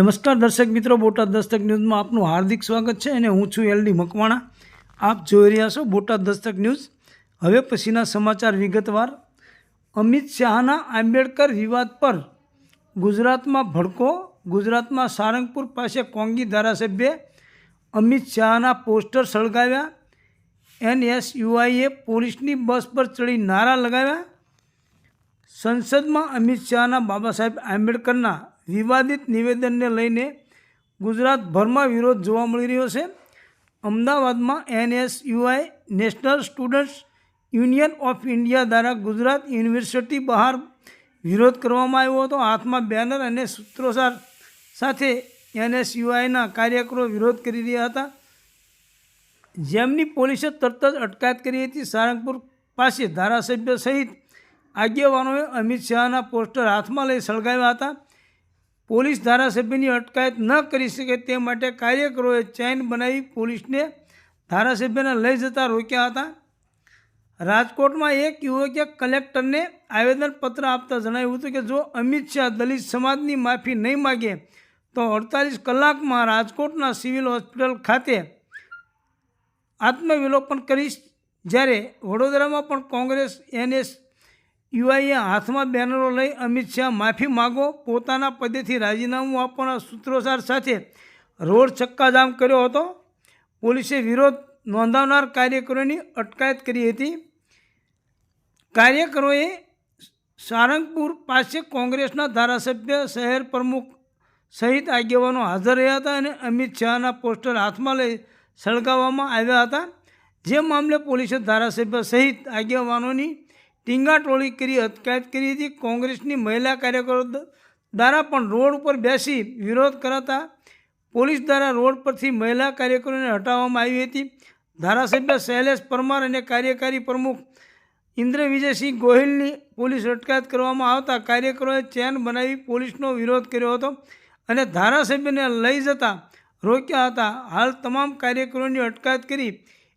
નમસ્કાર દર્શક મિત્રો, બોટાદ દસ્તક ન્યૂઝમાં આપનું હાર્દિક સ્વાગત છે અને હું છું એલડી મકવાણા. આપ જોઈ રહ્યા છો બોટાદ દસ્તક ન્યૂઝ. હવે પછીના સમાચાર વિગતવાર. અમિત શાહના આંબેડકર વિવાદ પર ગુજરાતમાં ભડકો. ગુજરાતમાં સારંગપુર પાસે કોંગી ધારાસભ્ય અમિત શાહના પોસ્ટર સળગાવ્યા. એનએસયુઆઈએ પોલીસની બસ પર ચડી નારા લગાવ્યા. સંસદમાં અમિત શાહના બાબા સાહેબ આંબેડકરના વિવાદિત નિવેદનને લઈને ગુજરાતભરમાં વિરોધ જોવા મળી રહ્યો છે. અમદાવાદમાં NSUI, national students union of India દ્વારા ગુજરાત યુનિવર્સિટી બહાર વિરોધ કરવામાં આવ્યો હતો. હાથમાં બેનર અને સૂત્રોસાર સાથે એનએસયુઆઈના કાર્યકરો વિરોધ કરી રહ્યા હતા. જેમની પોલીસે તરત જ અટકાયત કરી હતી. સારંગપુર પાસે ધારાસભ્ય સહિત આગેવાનોએ અમિત શાહના પોસ્ટર હાથમાં લઈ સળગાવ્યા હતા. પોલીસ ધારાસભ્યની અટકાયત ન કરી શકે તે માટે કાર્યકરોએ ચેન બનાવી પોલીસને ધારાસભ્યને લઈ જતા રોક્યા હતા. રાજકોટમાં એક યુવકે કલેક્ટરને આવેદનપત્ર આપતા જણાવ્યું હતું કે, જો અમિત શાહ દલિત સમાજની માફી નહીં માગે, તો અડતાલીસ કલાકમાં રાજકોટના સિવિલ હોસ્પિટલ ખાતે આત્મવિલોપન કરીશ. જ્યારે વડોદરામાં પણ કોંગ્રેસ એનએસ યુઆઈએ હાથમાં બેનરો લઈ અમિત શાહ માફી માગો, પોતાના પદેથી રાજીનામું આપવાના સૂત્રોચ્ચાર સાથે રોડ ચક્કાજામ કર્યો હતો. પોલીસે વિરોધ નોંધાવનાર કાર્યકરોની અટકાયત કરી હતી. કાર્યકરોએ સારંગપુર પાસે કોંગ્રેસના ધારાસભ્ય, શહેર પ્રમુખ સહિત આગેવાનો હાજર રહ્યા હતા અને અમિત શાહના પોસ્ટર હાથમાં લઈ સળગાવવામાં આવ્યા હતા. જે મામલે પોલીસે ધારાસભ્ય સહિત આગેવાનોની ટીંગાટોળી કરી અટકાયત કરી હતી. કોંગ્રેસની મહિલા કાર્યકરો દ્વારા પણ રોડ ઉપર બેસી વિરોધ કરાતા પોલીસ દ્વારા રોડ પરથી મહિલા કાર્યકરોને હટાવવામાં આવી હતી. ધારાસભ્ય શૈલેષ પરમાર અને કાર્યકારી પ્રમુખ ઇન્દ્ર વિજયસિંહ ગોહિલની પોલીસ અટકાયત કરવામાં આવતા કાર્યકરોએ ચેન બનાવી પોલીસનો વિરોધ કર્યો હતો અને ધારાસભ્યને લઈ જતા રોક્યા હતા. હાલ તમામ કાર્યકરોની અટકાયત કરી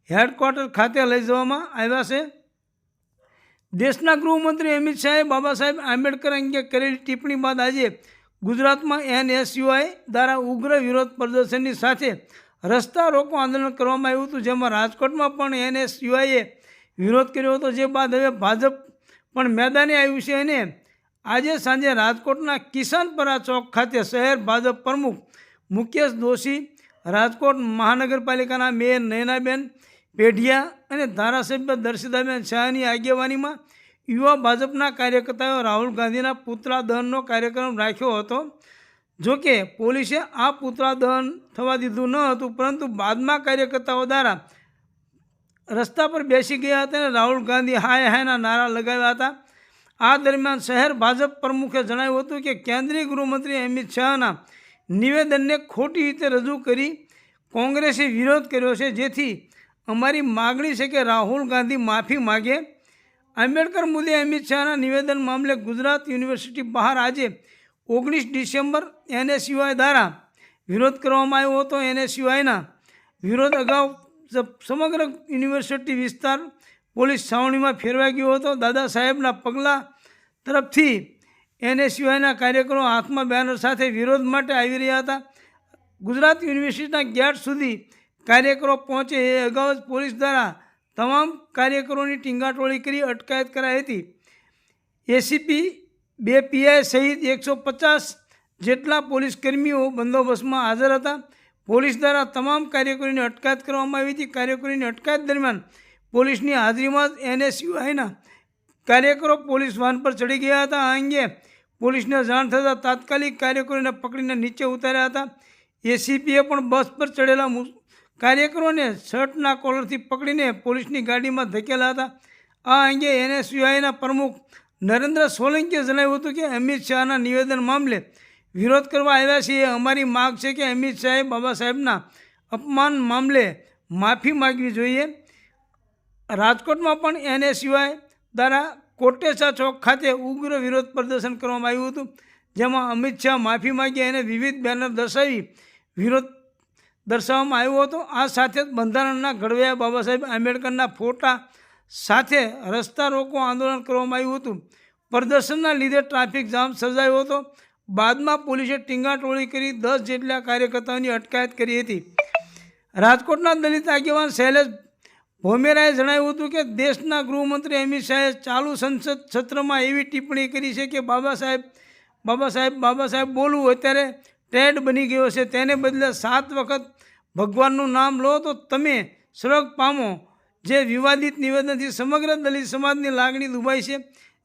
હેડક્વાર્ટર ખાતે લઈ જવામાં આવ્યા છે. દેશના ગૃહમંત્રી અમિત શાહે બાબા સાહેબ આંબેડકર અંગે કરેલી ટિપ્પણી બાદ આજે ગુજરાતમાં એનએસયુઆઈ દ્વારા ઉગ્ર વિરોધ પ્રદર્શનની સાથે રસ્તા રોકો આંદોલન કરવામાં આવ્યું હતું, જેમાં રાજકોટમાં પણ એનએસયુઆઈએ વિરોધ કર્યો હતો, જે બાદ હવે ભાજપ પણ મેદાને આવ્યું છે અને આજે સાંજે રાજકોટના કિસાનપરા ચોક ખાતે શહેર ભાજપ પ્રમુખ મુકેશ દોશી, રાજકોટ મહાનગરપાલિકાના મેયર નયનાબેન પેઢિયા અને ધારાસભ્ય દર્શિતાબેન શાહની આગેવાનીમાં યુવા ભાજપના કાર્યકર્તાઓ રાહુલ ગાંધીના પુતળા દહનનો કાર્યક્રમ રાખ્યો હતો. જોકે પોલીસે આ પુતળા દહન થવા દીધું ન હતું, પરંતુ બાદમાં કાર્યકર્તાઓ દ્વારા રસ્તા પર બેસી ગયા હતા અને રાહુલ ગાંધી હાય હાયના નારા લગાવ્યા હતા. આ દરમિયાન શહેર ભાજપ પ્રમુખે જણાવ્યું હતું કે કેન્દ્રીય ગૃહમંત્રી અમિત શાહના નિવેદનને ખોટી રીતે રજૂ કરી કોંગ્રેસે વિરોધ કર્યો છે, જેથી અમારી માગણી છે કે રાહુલ ગાંધી માફી માગે. આંબેડકર મુદ્દે અમિત શાહના નિવેદન મામલે ગુજરાત યુનિવર્સિટી બહાર આજે ઓગણીસ ડિસેમ્બર એનએસયુઆઈ દ્વારા વિરોધ કરવામાં આવ્યો હતો. એનએસયુઆઈના વિરોધ અગાઉ સમગ્ર યુનિવર્સિટી વિસ્તાર પોલીસ છાવણીમાં ફેરવાઈ ગયો હતો. દાદા સાહેબના પગલાં તરફથી એનએસયુઆઈના કાર્યકરો હાથમાં બેનર સાથે વિરોધ માટે આવી રહ્યા હતા. ગુજરાત યુનિવર્સિટીના ગેટ સુધી કાર્યકરો પહોંચે એ અગાઉ જ પોલીસ દ્વારા તમામ કાર્યકરોની ટીંગાટોળી કરી અટકાયત કરાઈ હતી. એસીપી બે પીઆઈ સહિત એકસો પચાસ જેટલા પોલીસ કર્મીઓ બંદોબસ્તમાં હાજર હતા. પોલીસ દ્વારા તમામ કાર્યકરોની અટકાયત કરવામાં આવી હતી. કાર્યકરોની અટકાયત દરમિયાન પોલીસની હાજરીમાં જ એનએસયુઆઈના કાર્યકરો પોલીસ વાહન પર ચડી ગયા હતા. આ અંગે પોલીસને જાણ થતાં તાત્કાલિક કાર્યકરોને પકડીને નીચે ઉતાર્યા હતા. એસીપીએ પણ બસ પર ચડેલા કાર્યકરોને શર્ટના કોલરથી પકડીને પોલીસની ગાડીમાં ધકેલા હતા. આ અંગે એનએસયુઆઈના પ્રમુખ નરેન્દ્ર સોલંકીએ જણાવ્યું હતું કે અમિત શાહના નિવેદન મામલે વિરોધ કરવા આવ્યા છીએ. અમારી માગ છે કે અમિત શાહે બાબા સાહેબના અપમાન મામલે માફી માગવી જોઈએ. રાજકોટમાં પણ એનએસયુઆઈ દ્વારા કોટેસા ચોક ખાતે ઉગ્ર વિરોધ પ્રદર્શન કરવામાં આવ્યું હતું, જેમાં અમિત શાહ માફી માગી અને વિવિધ બેનર દર્શાવી વિરોધ દર્શાવવામાં આવ્યો હતો. આ સાથે જ બંધારણના ઘડવૈયા બાબા સાહેબ આંબેડકરના ફોટા સાથે રસ્તા રોકો આંદોલન કરવામાં આવ્યું હતું. પ્રદર્શનના લીધે ટ્રાફિક જામ સર્જાયો હતો. બાદમાં પોલીસે ટીંગાટોળી કરી દસ જેટલા કાર્યકર્તાઓની અટકાયત કરી હતી. રાજકોટના દલિત આગેવાન શૈલેષ ભોમેરાએ જણાવ્યું હતું કે દેશના ગૃહમંત્રી અમિત શાહે ચાલુ સંસદ સત્રમાં એવી ટિપ્પણી કરી છે કે બાબા સાહેબ બાબા સાહેબ બાબા સાહેબ બોલવું અત્યારે ટ્રેડ બની ગયો છે, તેને બદલે સાત વખત ભગવાનનું નામ લો તો તમે સ્વર્ગ પામો. જે વિવાદિત નિવેદનથી સમગ્ર દલિત સમાજની લાગણી દુભાઈ છે,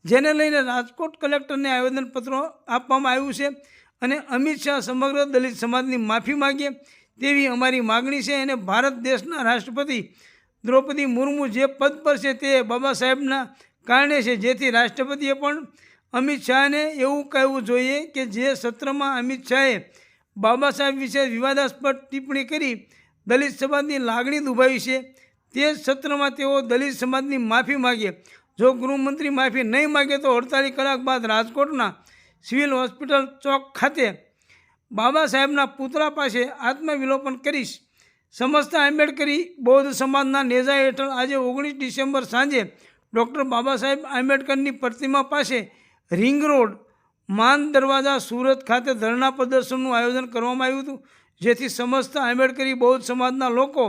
જેને લઈને રાજકોટ કલેક્ટરને આવેદનપત્રો આપવામાં આવ્યું છે અને અમિત શાહ સમગ્ર દલિત સમાજની માફી માગીએ તેવી અમારી માગણી છે. અને ભારત દેશના રાષ્ટ્રપતિ દ્રૌપદી મુર્મુ જે પદ પર છે તે બાબા સાહેબના કારણે છે, જેથી રાષ્ટ્રપતિએ પણ અમિત શાહને એવું કહેવું જોઈએ કે જે સત્રમાં અમિત શાહે બાબા સાહેબ વિશે વિવાદાસ્પદ ટિપ્પણી કરી દલિત સમાજની લાગણી દુભાવી છે, તે સત્રમાં તેઓ દલિત સમાજની માફી માગે. જો ગૃહમંત્રી માફી નહીં માગે તો અડતાલીસ કલાક બાદ રાજકોટના સિવિલ હોસ્પિટલ ચોક ખાતે બાબા સાહેબના પુતળા પાસે આત્મવિલોપન કરીશ. સમસ્ત આંબેડકરી બૌદ્ધ સમાજના નેજા હેઠળ આજે ઓગણીસ ડિસેમ્બર સાંજે ડૉક્ટર બાબા સાહેબ આંબેડકરની પ્રતિમા પાસે રિંગ રોડ, માન દરવાજા સુરત ખાતે ધરણા પ્રદર્શનનું આયોજન કરવામાં આવ્યું હતું, જેથી સમસ્ત આંબેડકરી બૌદ્ધ સમાજના લોકો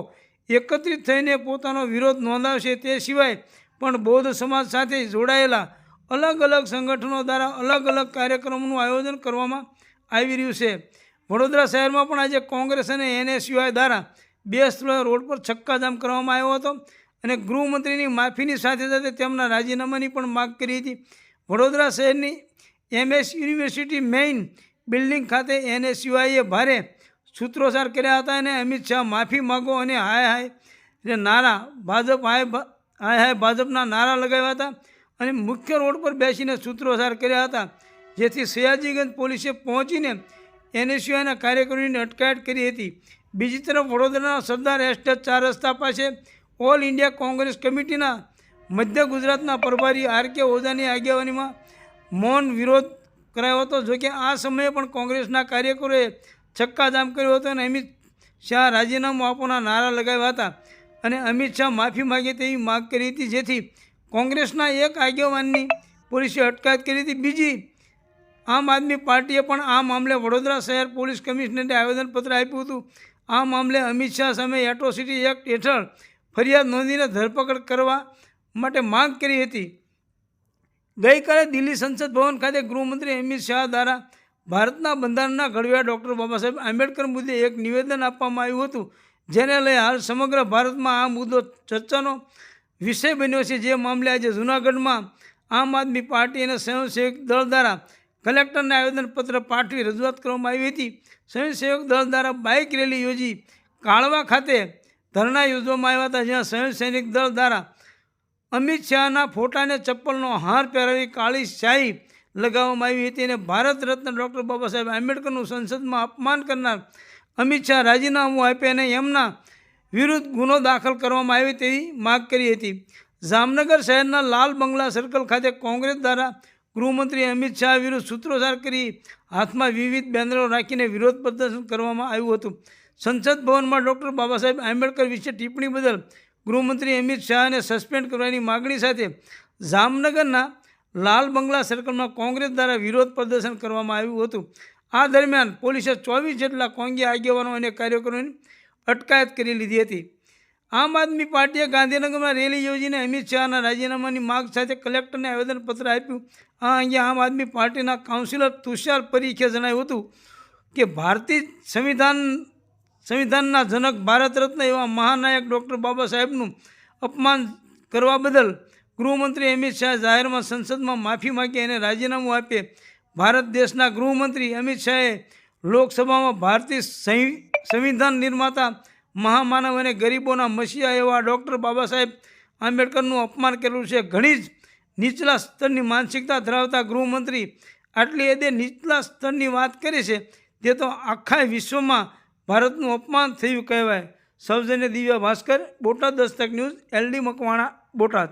એકત્રિત થઈને પોતાનો વિરોધ નોંધાવશે તે સિવાય પણ બૌદ્ધ સમાજ સાથે જોડાયેલા અલગ અલગ સંગઠનો દ્વારા અલગ અલગ કાર્યક્રમોનું આયોજન કરવામાં આવી રહ્યું છે. વડોદરા શહેરમાં પણ આજે કોંગ્રેસ અને એનએસયુઆઈ દ્વારા બે સ્થળોએ રોડ પર છક્કાજામ કરવામાં આવ્યો હતો અને ગૃહમંત્રીની માફીની સાથે સાથે તેમના રાજીનામાની પણ માગ કરી હતી. વડોદરા શહેરની એમએસ યુનિવર્સિટી મેઇન બિલ્ડિંગ ખાતે એનએસયુઆઈએ ભારે સૂત્રોચ્ચાર કર્યા હતા અને અમિત શાહ માફી માગો અને હાય હાય જે નારા ભાજપ હાય હાય હાય ભાજપના નારા લગાવ્યા હતા અને મુખ્ય રોડ પર બેસીને સૂત્રોચ્ચાર કર્યા હતા, જેથી સયાજીગંજ પોલીસે પહોંચીને એનએસયુઆઈના કાર્યકરોની અટકાયત કરી હતી. બીજી તરફ વડોદરાના સરદાર એસ્ટેટ ચાર રસ્તા પાસે ઓલ ઇન્ડિયા કોંગ્રેસ કમિટીના મધ્ય ગુજરાતના પ્રભારી આર કે ઓઝાની આગેવાનીમાં મૌન વિરોધ કરાયો હતો. જોકે આ સમયે પણ કોંગ્રેસના કાર્યકરોએ ચક્કાજામ કર્યો હતો અને અમિત શાહ રાજીનામું આપવાના નારા લગાવ્યા હતા અને અમિત શાહ માફી માગે તેવી માગ કરી હતી. જેથી કોંગ્રેસના એક આગેવાનની પોલીસે અટકાયત કરી હતી. બીજી આમ આદમી પાર્ટીએ પણ આ મામલે વડોદરા શહેર પોલીસ કમિશનરને આવેદનપત્ર આપ્યું હતું. આ મામલે અમિત શાહ સામે એટ્રોસિટી એક્ટ હેઠળ ફરિયાદ નોંધીને ધરપકડ કરવા માટે માંગ કરી હતી. ગઈકાલે દિલ્હી સંસદ ભવન ખાતે ગૃહમંત્રી અમિત શાહ દ્વારા ભારતના બંધારણના ઘડવ્યા ડૉક્ટર બાબા સાહેબ આંબેડકર મુદ્દે એક નિવેદન આપવામાં આવ્યું હતું, જેને લઈ હાલ સમગ્ર ભારતમાં આ મુદ્દો ચર્ચાનો વિષય બન્યો છે. જે મામલે આજે જૂનાગઢમાં આમ આદમી પાર્ટી અને સ્વયંસેવક દળ દ્વારા કલેક્ટરને આવેદનપત્ર પાઠવી રજૂઆત કરવામાં આવી હતી. સ્વયંસેવક દળ દ્વારા બાઇક રેલી યોજી કાળવા ખાતે ધરણા યોજવામાં આવ્યા હતા, જ્યાં સ્વયંસૈનિક દળ દ્વારા અમિત શાહના ફોટાને ચપ્પલનો હાર પહેરાવી કાળી શાહી લગાવવામાં આવી હતી અને ભારત રત્ન ડૉક્ટર બાબા સાહેબ આંબેડકરનું સંસદમાં અપમાન કરનાર અમિત શાહ રાજીનામું આપે અને એમના વિરુદ્ધ ગુનો દાખલ કરવામાં આવે તેવી માગ કરી હતી. જામનગર શહેરના લાલ બંગલા સર્કલ ખાતે કોંગ્રેસ દ્વારા ગૃહમંત્રી અમિત શાહ વિરુદ્ધ સૂત્રોચ્ચાર કરી હાથમાં વિવિધ બેનરો રાખીને વિરોધ પ્રદર્શન કરવામાં આવ્યું હતું. સંસદ ભવનમાં ડૉક્ટર બાબા સાહેબ આંબેડકર વિશે ટિપ્પણી બદલ ગૃહમંત્રી અમિત શાહને સસ્પેન્ડ કરવાની માગણી સાથે જામનગરના લાલ બંગલા સર્કલમાં કોંગ્રેસ દ્વારા વિરોધ પ્રદર્શન કરવામાં આવ્યું હતું. આ દરમિયાન પોલીસે ચોવીસ જેટલા કોંગી આગેવાનો અને કાર્યકરોની અટકાયત કરી લીધી હતી. આમ આદમી પાર્ટીએ ગાંધીનગરમાં રેલી યોજીને અમિત શાહના રાજીનામાની માગ સાથે કલેક્ટરને આવેદનપત્ર આપ્યું. આ અંગે આમ આદમી પાર્ટીના કાઉન્સિલર તુષાર પરીખે જણાવ્યું હતું કે ભારતીય સંવિધાન સંવિધાનના જનક ભારત રત્ન એવા મહાનાયક ડૉક્ટર બાબા સાહેબનું અપમાન કરવા બદલ ગૃહમંત્રી અમિત શાહ જાહેરમાં સંસદમાં માફી માગી અને રાજીનામું આપે. ભારત દેશના ગૃહમંત્રી અમિત શાહે લોકસભામાં ભારતીય સંવિ- સંવિધાન નિર્માતા, મહામાનવ અને ગરીબોના મસીહા એવા ડૉક્ટર બાબા સાહેબ આંબેડકરનું અપમાન કરેલું છે. ઘણી જ નીચલા સ્તરની માનસિકતા ધરાવતા ગૃહમંત્રી આટલી હદે નીચલા સ્તરની વાત કરી છે. તે તો આખા વિશ્વમાં ભારતનું અપમાન થયું કહેવાય. સૌજન્ય દિવ્યા ભાસ્કર બોટાદ દસ્તક ન્યૂઝ એલડી મકવાણા બોટાદ.